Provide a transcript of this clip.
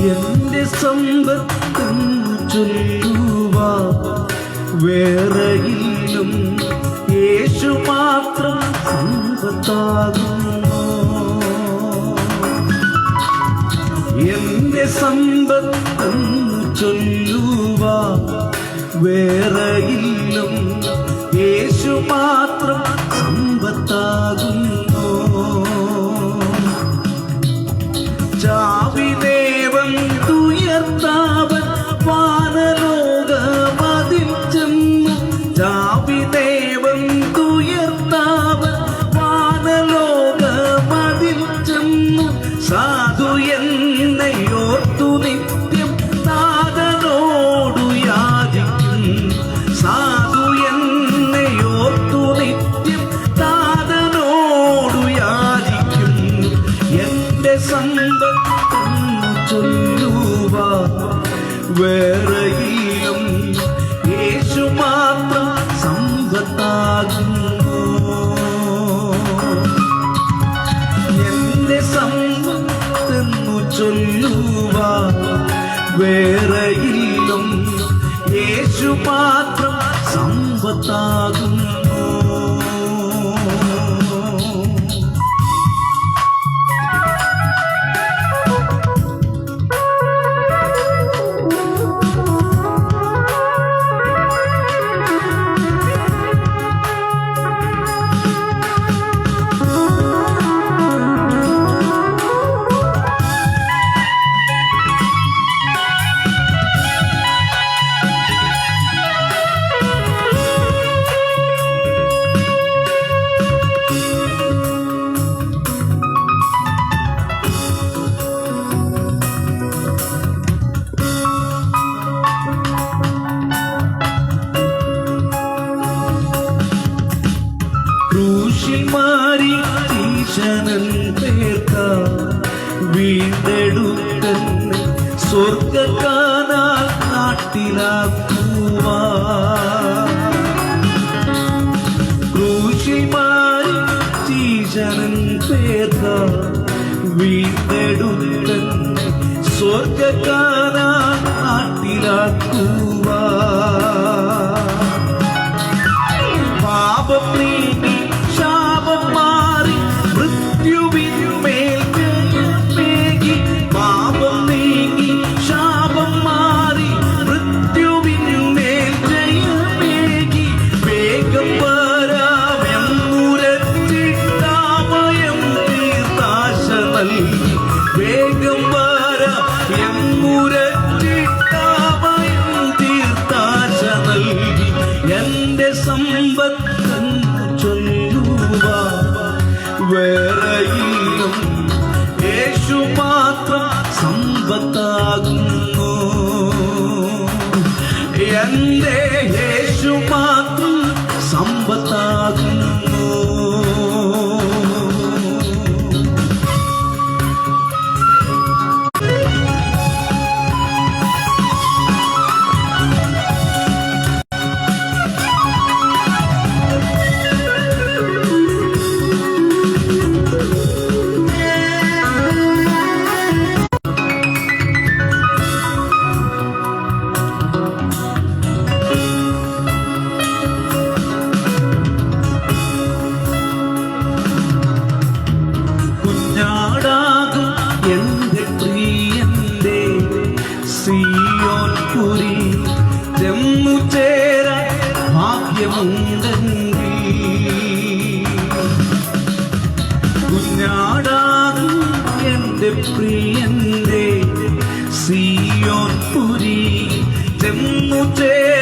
എന്റെ സമ്പത്തും ചൊല്ലുവാ. വേറെയിലും യേശു മാത്രം സമ്പത്താകുന്നു. എന്റെ സമ്പത്തും ചൊല്ലുവാ. വേറെയിലും സാധു എന്നയോർത്തു നിത്യം നാഥനോടു യാചിക്കും. സാധു എന്നയോർത്തു നിത്യം നാഥനോടു യാചിക്കും. എന്റെ സമ്പത്ത് ചൊല്ലുവാ വേറെ യേശു യേശു മാത്രം വീണ്ടെടുത്തൻ സ്വർഗക്കാനാൽ നാട്ടിലാക്കുവാ ക്രൂശിൽ ചീശനൻ പേർക്ക സ്വർഗക്കാനാൽ സ്വർഗക്കാന നാട്ടിലാക്കുവാ വേഗം വരാമെന്നുരച്ചിട്ടാമയം തീർത്താശ നൽകി. എന്റെ സമ്പത്തെന്ന് ചൊല്ലുക വേറെയിലും യേശു മാത്രം സമ്പത്താകുന്നു. എന്റെ സിയോൻ പുരി ജമ്മു ചേര ഭാഗ്യമുണ്ടെങ്കിൽ. കുഞ്ഞാടാകും എന്റെ പ്രിയന്റെ സിയോൻ പുരി ജമ്മു ചേരാൻ